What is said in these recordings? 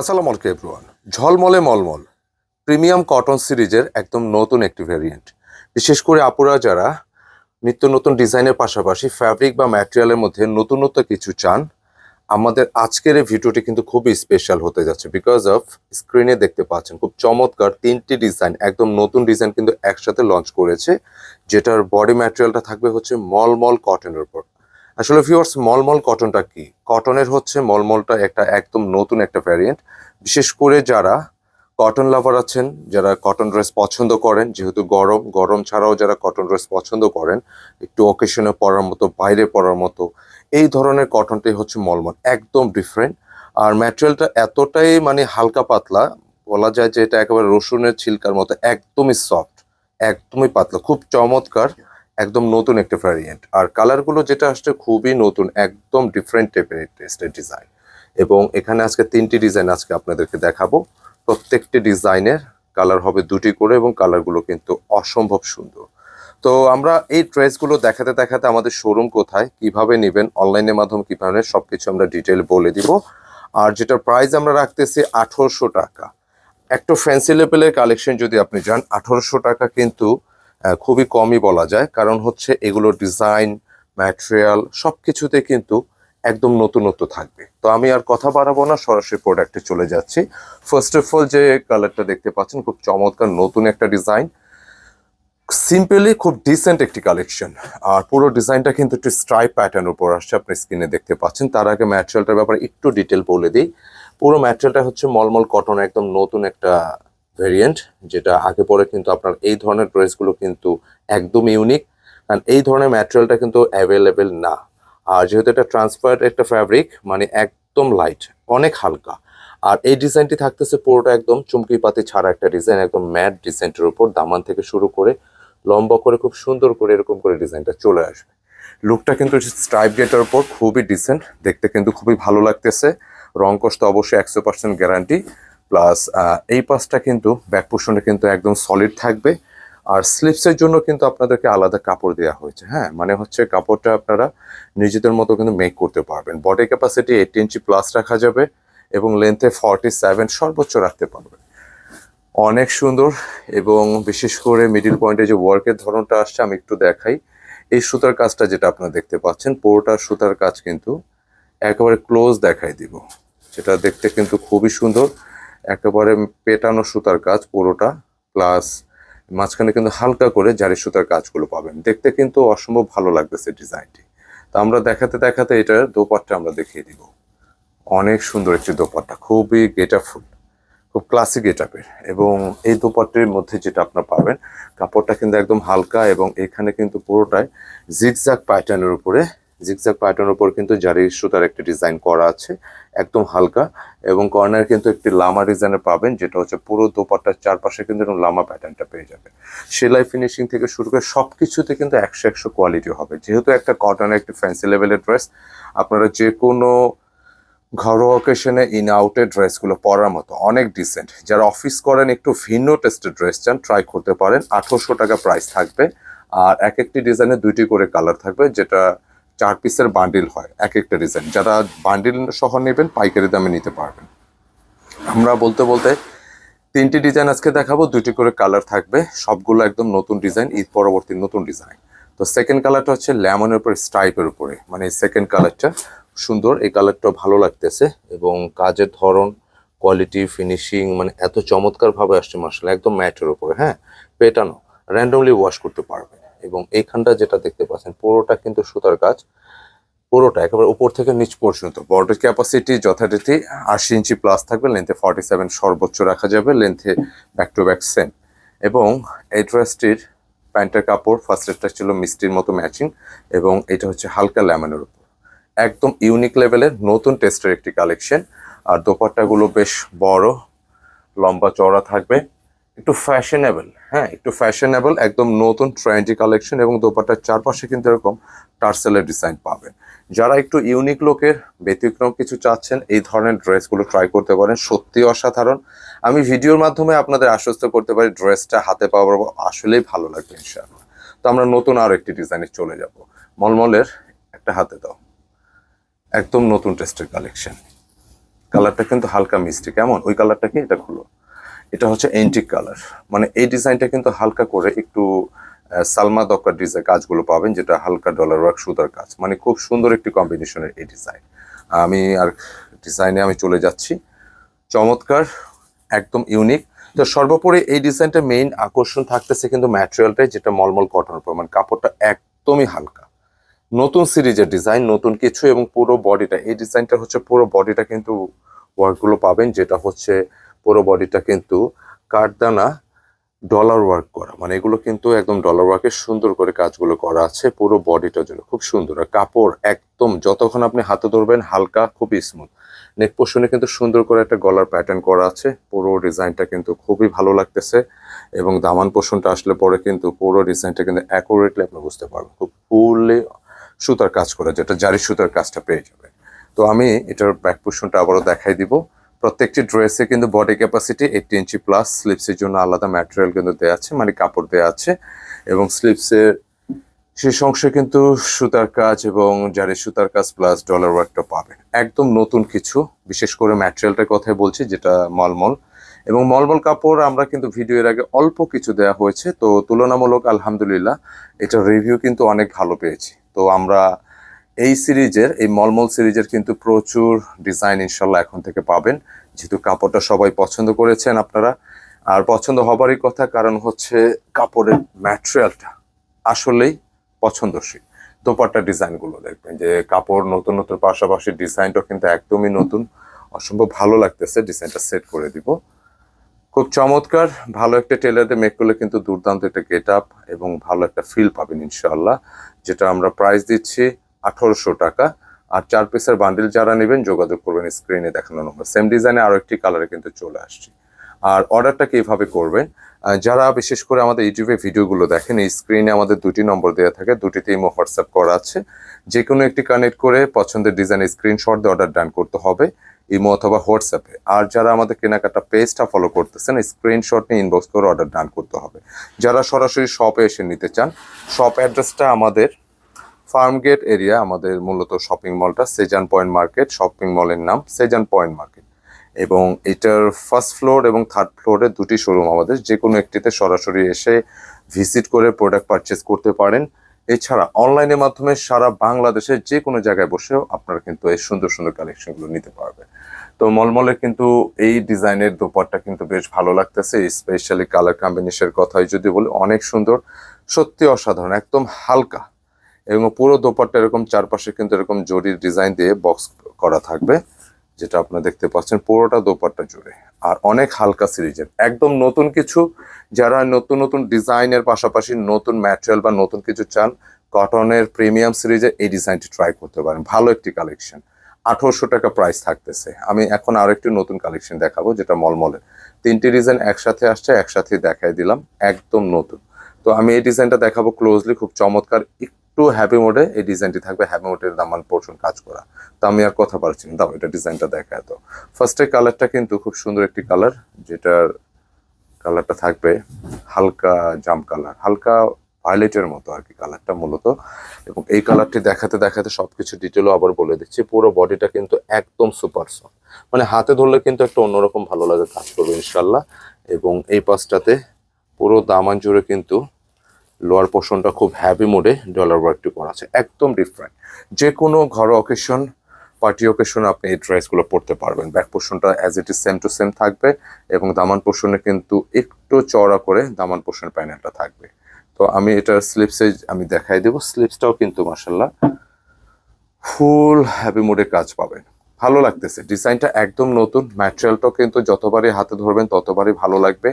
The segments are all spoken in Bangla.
আসসালামু আলাইকুম এভরিওয়ান ঝলমলে মলমল। প্রিমিয়াম কটন সিরিজের একদম নতুন একটি ভেরিয়েন্ট বিশেষ করে আপুরা যারা নিত্য নতুন ডিজাইনের পাশাপাশি ফ্যাব্রিক বা ম্যাটেরিয়ালের মধ্যে নতুনত্ব কিছু চান, আমাদের আজকের এই ভিডিওটি কিন্তু খুবই স্পেশাল হতে যাচ্ছে বিকজ অফ স্ক্রিনে দেখতে পাচ্ছেন, খুব চমৎকার তিনটি ডিজাইন একদম নতুন ডিজাইন কিন্তু একসাথে লঞ্চ করেছে, যেটার বডি ম্যাটেরিয়ালটা থাকবে হচ্ছে মলমল কটনের উপর। আসলে ভিউয়ার্স মলমল কটনটা কি? কটনের হচ্ছে মলমলটা একটা একদম নতুন একটা ভ্যারিয়েন্ট বিশেষ করে যারা কটন লাভার আছেন, যারা কটন ড্রেস পছন্দ করেন, যেহেতু গরম গরম ছাড়াও যারা কটন ড্রেস পছন্দ করেন, একটু অকেশনে পরার মতো, বাইরে পরার মতো, এই ধরনের কটনটাই হচ্ছে মলমল, একদম ডিফারেন্ট আর ম্যাটেরিয়ালটা এতটাই মানে হালকা পাতলা, বলা যায় যে এটা একেবারে রসুনের ছিলকার মতো, একদমই সফট একদমই পাতলা, খুব চমৎকার। একদম নতুন একটা ভ্যারিয়েন্ট আর কালারগুলো যেটা আসছে খুবই নতুন, একদম ডিফারেন্ট টাইপের টেস্টের ডিজাইন এবং এখানে আজকে তিনটি ডিজাইন আজকে আপনাদেরকে দেখাবো। প্রত্যেকটি ডিজাইনের কালার হবে দুটি করে এবং কালারগুলো কিন্তু অসম্ভব সুন্দর। তো আমরা এই ড্রেসগুলো দেখাতে দেখাতে আমাদের শোরুম কোথায়, কীভাবে নেবেন অনলাইনের মাধ্যমে কীভাবে সবকিছু আমরা ডিটেল বলে দিব। আর যেটা প্রাইস আমরা রাখতেছি আঠারোশো টাকা। একটা ফ্যান্সি লেভেলের কালেকশন যদি আপনি যান, আঠারোশো টাকা কিন্তু খুবই কমই বলা যায়। কারণ হচ্ছে এগুলোর ডিজাইন ম্যাটেরিয়াল সব কিছুতে কিন্তু একদম নতুনত্ব থাকবে। তো আমি আর কথা বাড়াবো না, সরাসরি প্রোডাক্টে চলে যাচ্ছি। ফার্স্ট অফ অল যে কালারটা দেখতে পাচ্ছেন, খুব চমৎকার নতুন একটা ডিজাইন সিম্পলি খুব ডিসেন্ট একটি কালেকশন আর পুরো ডিজাইনটা কিন্তু একটু স্ট্রাইপ প্যাটার্নের উপর আসছে, আপনি স্ক্রিনে দেখতে পাচ্ছেন। তার আগে ম্যাটেরিয়ালটার ব্যাপারে একটু ডিটেল বলে দিই। পুরো ম্যাটেরিয়ালটা হচ্ছে মলমল কটন একদম নতুন একটা ভেরিয়েন্ট যেটা আগে পরে কিন্তু আপনার এই ধরনের ড্রেসগুলো কিন্তু একদম ইউনিক কারণ এই ধরনের ম্যাটেরিয়ালটা কিন্তু অ্যাভেলেবেল না। আর যেহেতু এটা ট্রান্সপারেন্ট একটা ফ্যাব্রিক মানে একদম লাইট অনেক হালকা। আর এই ডিজাইনটি থাকতেছে পুরোটা একদম চুমকি পাতি ছাড়া একটা ডিজাইন একদম ম্যাট ডিজাইনটার উপর দামান থেকে শুরু করে লম্বা করে খুব সুন্দর করে এরকম করে ডিজাইনটা চলে আসবে। লুকটা কিন্তু স্ট্রাইপ গেটের উপর খুবই ডিসেন্ট দেখতে কিন্তু খুবই ভালো লাগতেছে। রং কষ্ট অবশ্যই একশো পার্সেন্ট গ্যারান্টি প্লাস এই পাশটা কিন্তু ব্যাক পোর্শনে কিন্তু একদম সলিড থাকবে। আর স্লিপসের জন্য কিন্তু আপনাদেরকে আলাদা কাপড় দেওয়া হয়েছে হ্যাঁ? মানে হচ্ছে কাপড়টা আপনারা নিজেদের মতো কিন্তু মেক করতে পারবেন। Body capacity eight inch plus রাখা যাবে এবং লেন্থে ফর্টি সেভেন সর্বোচ্চ রাখতে পারবেন। অনেক সুন্দর এবং বিশেষ করে মিডিল পয়েন্টে যে ওয়ার্কের ধরনটা আসছে, আমি একটু দেখাই। এই সুতার কাজটা যেটা আপনারা দেখতে পাচ্ছেন, পুরোটা সুতার কাজ কিন্তু একেবারে ক্লোজ দেখাই দিব। যেটা দেখতে কিন্তু খুবই সুন্দর। একেবারে পেটানো সুতার কাজ পুরোটা প্লাস মাঝখানে কিন্তু হালকা করে জারি সুতার কাজগুলো পাবেন। দেখতে কিন্তু অসম্ভব ভালো লাগতেছে ডিজাইনটি। তো আমরা দেখাতে দেখাতে এটার দোপাট্টা আমরা দেখিয়ে দিব। অনেক সুন্দর একটি দোপাট্টা, খুবই গেটাফুল খুব ক্লাসিক গেটাপের এবং এই দোপাট্টির মধ্যে যেটা আপনার পাবেন, কাপড়টা কিন্তু একদম হালকা এবং এখানে কিন্তু পুরোটাই জিগজ্যাগ প্যাটার্নের উপরে জিগজ্যাগ প্যাটার্নের উপর কিন্তু জারি সুতার একটি ডিজাইন করা আছে, একদম হালকা এবং কর্নার কিন্তু একটি লামা ডিজাইনের পাবেন, যেটা হচ্ছে পুরো দোপাট্টার চারপাশে কিন্তু এরকম লামা প্যাটার্নটা পেয়ে যাবে সেলাই ফিনিশিং থেকে শুরু করে সব কিছুতে কিন্তু একশো একশো কোয়ালিটি হবে। যেহেতু একটা কটনের একটি ফ্যান্সি লেভেলের ড্রেস আপনারা যে কোনো ঘরোয়া অকেশনে ইন আউটের ড্রেসগুলো পরার মতো অনেক ডিসেন্ট যারা অফিস করেন, একটু ভিন্ন টেস্টের ড্রেস চান ট্রাই করতে পারেন। আঠারোশো টাকা প্রাইস থাকবে। আর এক একটি ডিজাইনে দুইটি করে কালার থাকবে, যেটা চার পিসের বান্ডিল হয়, এক একটা ডিজাইন যারা বান্ডিল সহ নেবেন, পাইকারি দামে নিতে পারবেন। আমরা বলতে বলতে তিনটি ডিজাইন আজকে দেখাবো দুটি করে কালার থাকবে, সবগুলো একদম নতুন ডিজাইন ঈদ পরবর্তী নতুন ডিজাইন তো সেকেন্ড কালারটা হচ্ছে লেমনের উপরে স্ট্রাইপের উপরে। মানে সেকেন্ড কালারটা সুন্দর, এই কালারটা ভালো লাগতেছে এবং কাজের ধরন কোয়ালিটি ফিনিশিং মানে এত চমৎকারভাবে আসছে মার্শাল একদম ম্যাটের উপরে হ্যাঁ? পেটানো র্যান্ডমলি ওয়াশ করতে পারবেন। এবং এইখানটা যেটা দেখতে পাচ্ছেন, পুরোটা কিন্তু সুতার কাজ। পুরোটা একেবারে উপর থেকে নিচ পর্যন্ত। বর্ডার ক্যাপাসিটি যথারীতি আশি ইঞ্চি প্লাস থাকবে লেন্থে ফর্টি সেভেন সর্বোচ্চ রাখা যাবে লেন্থে ব্যাক টু ব্যাক সেম এবং এই ড্রেসটির প্যান্টের কাপড় ফার্স্ট রেটটা ছিল মিষ্টির মতো ম্যাচিং এবং এটা হচ্ছে হালকা ল্যামনের উপর। একদম ইউনিক লেভেলের নতুন টেস্টের একটি কালেকশন আর দোপাট্টাগুলো বেশ বড়, লম্বা চওড়া থাকবে। একটু ফ্যাশনেবল হ্যাঁ একটু ফ্যাশনেবল একদম নতুন ট্রেন্ডি কালেকশন এবং দোপাট্টার চারপাশে কিন্তু এরকম টার্সেলের ডিজাইন পাবেন। যারা একটু ইউনিক লোকের, ব্যতিক্রম কিছু চাচ্ছেন, এই ধরনের ড্রেসগুলো ট্রাই করতে পারেন সত্যি অসাধারণ। আমি ভিডিওর মাধ্যমে আপনাদের আশ্বস্ত করতে পারি, ড্রেসটা হাতে পাওয়ার আসলেই ভালো লাগবে, ইনশাআল্লাহ। তো আমরা নতুন আরও একটি ডিজাইনে চলে যাব। মলমলের একটা হাতে দাও। একদম নতুন টেস্টের কালেকশন কালারটা কিন্তু হালকা মিষ্টি, কেমন? ওই কালারটা কি? এটা খুলো। এটা হচ্ছে এন্টিক কালার মানে এই ডিজাইনটা কিন্তু হালকা করে একটু সালমা দক্কার ডিজাইন কাজগুলো পাবেন, যেটা হালকা ডলার ওয়ার্ক সুতার কাজ। মানে খুব সুন্দর একটি কম্বিনেশনের এই ডিজাইন আমি আর ডিজাইনে আমি চলে যাচ্ছি। চমৎকার, একদম ইউনিক তো সর্বোপরি এই ডিজাইনটা মেইন আকর্ষণ থাকতেছে কিন্তু ম্যাটেরিয়ালটাই যেটা মলমল কটনের উপর। মানে কাপড়টা একদমই হালকা। নতুন সিরিজের ডিজাইন নতুন কিছু এবং পুরো বডিটা এই ডিজাইনটা হচ্ছে পুরো বডিটা কিন্তু ওয়ার্কগুলো পাবেন, যেটা হচ্ছে পুরো বডিটা কিন্তু কাঠদানা ডলার ওয়ার্ক করা। মানে এগুলো কিন্তু একদম ডলার ওয়ার্কের সুন্দর করে কাজগুলো করা আছে, পুরো বডিটার জন্য খুব সুন্দর। আর কাপড় একদম যতক্ষণ আপনি হাতে ধরবেন, হালকা খুবই স্মুথ নেক পোর্শনে কিন্তু সুন্দর করে একটা গলার প্যাটার্ন করা আছে, পুরো ডিজাইনটা কিন্তু খুবই ভালো লাগতেছে এবং দামান পোর্শনটা আসলে পরে কিন্তু পুরো ডিজাইনটা কিন্তু অ্যাকুরেটলি আপনি বুঝতে পারবেন। খুব ফুললি সুতার কাজ করা, যেটা জারি সুতার কাজটা পেয়ে যাবে তো আমি এটার ব্যাক পোর্শনটা আবারও দেখাই দিব। প্রত্যেকটি ড্রেসে কিন্তু body capacity eighty inch plus স্লিপসের জন্য আলাদা ম্যাটেরিয়াল কিন্তু দেওয়া আছে মানে কাপড় দেওয়া আছে এবং স্লিপসের শেষ অংশে কিন্তু সুতার কাজ এবং জারি সুতার কাজ প্লাস ডলার ওয়ার্কটা পাবেন। একদম নতুন কিছু, বিশেষ করে ম্যাটেরিয়ালটার কথাই বলছি, যেটা মলমল। এবং মলমল কাপড় আমরা কিন্তু ভিডিওর আগে অল্প কিছু দেওয়া হয়েছে, তো তুলনামূলক আলহামদুলিল্লাহ এটার রিভিউ কিন্তু অনেক ভালো পেয়েছি। তো আমরা এই সিরিজের, এই মলমল সিরিজের কিন্তু প্রচুর ডিজাইন ইনশাল্লাহ এখন থেকে পাবেন। যেহেতু কাপড়টা সবাই পছন্দ করেছেন আপনারা। আর পছন্দ হবারই কথা, কারণ হচ্ছে কাপড়ের ম্যাটেরিয়ালটা আসলেই পছন্দসই। দোপাট্টা ডিজাইনগুলো দেখবেন, যে কাপড় নতুন নতুন, পাশাপাশি ডিজাইনটা কিন্তু একদমই নতুন। অসম্ভব ভালো লাগতেছে, ডিজাইনটা সেট করে দিব। খুব চমৎকার, ভালো একটা টেলারে মেক করলে কিন্তু দুর্দান্ত একটা গেট আপ এবং ভালো একটা ফিল পাবেন ইনশাল্লাহ যেটা আমরা প্রাইস দিচ্ছি আঠারোশো টাকা। আর চার পিসের বান্ডিল যারা নেবেন, যোগাযোগ করবেন স্ক্রিনে দেখানো নম্বর সেম ডিজাইনে আরও একটি কালারে কিন্তু চলে আসছে। আর অর্ডারটা কীভাবে করবেন? যারা বিশেষ করে আমাদের ইউটিউবে ভিডিওগুলো দেখেন, এই স্ক্রিনে আমাদের দুটি নম্বর দেওয়া থাকে। দুটিতে ইমো হোয়াটসঅ্যাপ করা আছে। যে কোনো একটি কানেক্ট করে পছন্দের ডিজাইন স্ক্রিনশট দিয়ে অর্ডার ডান করতে হবে ইমো অথবা হোয়াটসঅ্যাপে আর যারা আমাদের কেনাকাটা পেজটা ফলো করতেছেন স্ক্রিনশট নিয়ে ইনবক্স করে অর্ডার ডান করতে হবে। যারা সরাসরি শপে এসে নিতে চান শপ অ্যাড্রেসটা আমাদের ফার্মগেট এরিয়া আমাদের মূলত শপিং মলটা, সেজান পয়েন্ট মার্কেট, শপিং মলের নাম সেজান পয়েন্ট মার্কেট। এবং এটার ফার্স্ট ফ্লোর এবং থার্ড ফ্লোরে দুটি শোরুম আমাদের যে কোনো একটিতে সরাসরি এসে ভিজিট করে প্রোডাক্ট পারচেস করতে পারেন। এছাড়া অনলাইনের মাধ্যমে সারা বাংলাদেশের যে কোনো জায়গায় বসেও আপনারা কিন্তু এই সুন্দর সুন্দর কালেকশনগুলো নিতে পারবেন। তো মলমলে কিন্তু এই ডিজাইনের দোপাট্টা কিন্তু বেশ ভালো লাগতেছে, স্পেশালি কালার কম্বিনেশনের কথাই যদি বলি, অনেক সুন্দর, সত্যি অসাধারণ, একদম হালকা। এবং পুরো দোপাট্টা এরকম চারপাশে কিন্তু এরকম জরির ডিজাইন দিয়ে বক্স করা থাকবে, যেটা আপনারা দেখতে পাচ্ছেন পুরোটা দোপাট্টা জুড়ে। আর অনেক হালকা সিরিজের, একদম নতুন কিছু, যারা নতুন নতুন ডিজাইনের পাশাপাশি নতুন ম্যাটেরিয়াল বা নতুন কিছু চান কটনের প্রিমিয়াম সিরিজে এই ডিজাইনটি ট্রাই করতে পারেন। ভালো একটি কালেকশন আঠারোশো টাকা প্রাইস থাকতেছে। আমি এখন আরও একটি নতুন কালেকশন দেখাবো, যেটা মলমলের। তিনটি ডিজাইন একসাথে আসছে একসাথে দেখাই দিলাম, একদম নতুন। তো আমি এই ডিজাইনটা দেখাবো ক্লোজলি খুব চমৎকার একটু হ্যাপি মোডে এই ডিজাইনটি থাকবে হ্যাপি মোডের দামান পোর্শন কাজ করা। তো আমি আর কথা পারছি না। দাও, এটা ডিজাইনটা দেখা তো ফার্স্টে কালারটা কিন্তু খুব সুন্দর একটি কালার যেটার কালারটা থাকবে হালকা জাম কালার হালকা ভায়োলেটের মতো আর কি কালারটা মূলত। এবং এই কালারটি দেখাতে দেখাতে সব কিছু ডিটেলও আবার বলে দিচ্ছি, পুরো বডিটা কিন্তু একদম সুপার সফট মানে হাতে ধরলে কিন্তু একটা অন্যরকম ভালো লাগে কাজ করবে ইনশাল্লাহ এবং এই পাশটাতে পুরো দামান জুড়ে কিন্তু লোয়ার পোর্শনটা খুব হ্যাভি মোডে ডলার ওয়ার্কটি করা আছে একদম ডিফারেন্ট যে কোনো ঘর অকেশন পার্টি অকেশন আপনি এই ড্রেসগুলো পরতে পারবেন। ব্যাক পোর্শনটা as it is same to same থাকবে এবং দামান পোর্শনে কিন্তু একটু চওড়া করে দামান পোর্শন প্যানেলটা থাকবে। তো আমি এটার স্লিপসে আমি দেখাই দেবো। স্লিপসটাও কিন্তু মাসাল্লাহ ফুল হ্যাপি মোডে কাজ পাবেন ভালো লাগতেছে। ডিজাইনটা একদম নতুন। ম্যাটেরিয়ালটাও কিন্তু যতবারই হাতে ধরবেন ততবারই ভালো লাগবে।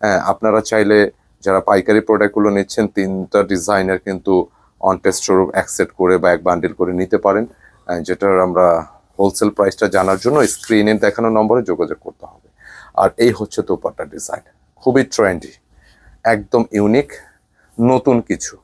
হ্যাঁ, আপনারা চাইলে যারা পাইকারি প্রোডাক্টগুলো নিচ্ছেন, তিনটা ডিজাইনের কিন্তু অন টেস্ট স্বরূপ অ্যাকসেপ্ট করে বা এক বান্ডিল করে নিতে পারেন। যেটার আমরা হোলসেল প্রাইসটা জানার জন্য স্ক্রিনে দেখানো নম্বরে যোগাযোগ করতে হবে। আর এই হচ্ছে দোপাট্টা ডিজাইন খুবই ট্রেন্ডি একদম ইউনিক নতুন কিছু।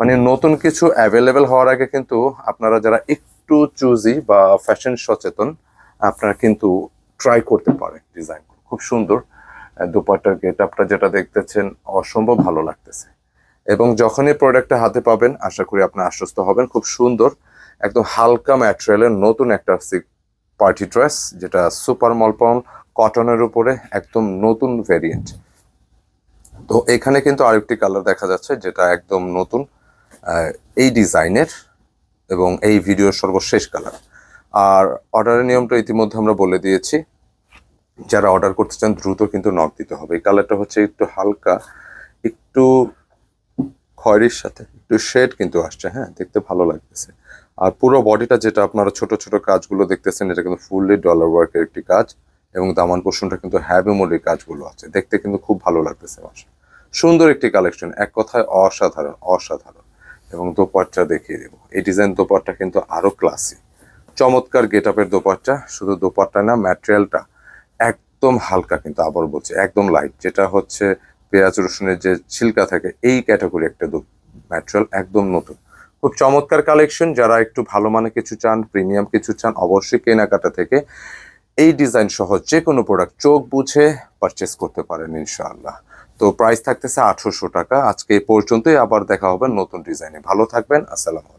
মানে নতুন কিছু অ্যাভেলেবেল হওয়ার আগে কিন্তু আপনারা যারা একটু চুজি বা ফ্যাশন সচেতন, আপনারা কিন্তু ট্রাই করতে পারেন ডিজাইন খুব সুন্দর। দোপাট্টার গেট আপটা যেটা দেখতেছেন, অসম্ভব ভালো লাগতেছে। এবং যখনই প্রোডাক্টটা হাতে পাবেন, আশা করি আপনি আশ্বস্ত হবেন, খুব সুন্দর, একদম হালকা ম্যাটেরিয়ালের নতুন একটা পার্টি ড্রেস, যেটা সুপার মলপন, কটনের উপরে, একদম নতুন ভেরিয়েন্ট তো এখানে কিন্তু আরেকটি কালার দেখা যাচ্ছে, যেটা একদম নতুন এই ডিজাইনের এবং এই ভিডিওর সর্বশেষ কালার আর অর্ডারের নিয়মটা ইতিমধ্যে আমরা বলে দিয়েছি। যারা অর্ডার করতে চান, দ্রুত কিন্তু নক দিতে হবে। এই কালারটা হচ্ছে একটু হালকা, একটু খয়েরির সাথে, একটু শেড কিন্তু আসছে হ্যাঁ দেখতে ভালো লাগতেছে। আর পুরো বডিটা যেটা আপনারা ছোট ছোট কাজগুলো দেখতেছেন, এটা কিন্তু ফুললি ডলার ওয়ার্কের একটি কাজ এবং দামান পোষণটা কিন্তু হ্যাভি মোডের কাজগুলো আছে। দেখতে কিন্তু খুব ভালো লাগতেছে আমার সুন্দর একটি কালেকশন এক কথায় অসাধারণ অসাধারণ। এবং দোপাট্টা দেখিয়ে দেবো। এই ডিজাইন দোপাট্টা কিন্তু আরও ক্লাসি চমৎকার গেট আপের দোপাট্টা, শুধু দোপাট্টা না ম্যাটেরিয়ালটা একদম হালকা কিন্তু আবার বলছে, একদম লাইট যেটা হচ্ছে পেঁয়াজ রসুনের যে ছিলকা থাকে, এই ক্যাটাগরি একটা ম্যাটেরিয়াল একদম নতুন। খুব চমৎকার কালেকশন যারা একটু ভালো মানে কিছু চান প্রিমিয়াম কিছু চান, অবশ্যই কেনাকাটা থেকে এই ডিজাইন সহ যে কোনো প্রোডাক্ট চোখ বুঝে পারচেস করতে পারেন ইনশাআল্লাহ। তো প্রাইস থাকতেছে আঠারোশো টাকা, আজকে এই পর্যন্তই, আবার দেখা হবে নতুন ডিজাইনে ভালো থাকবেন, আসসালামু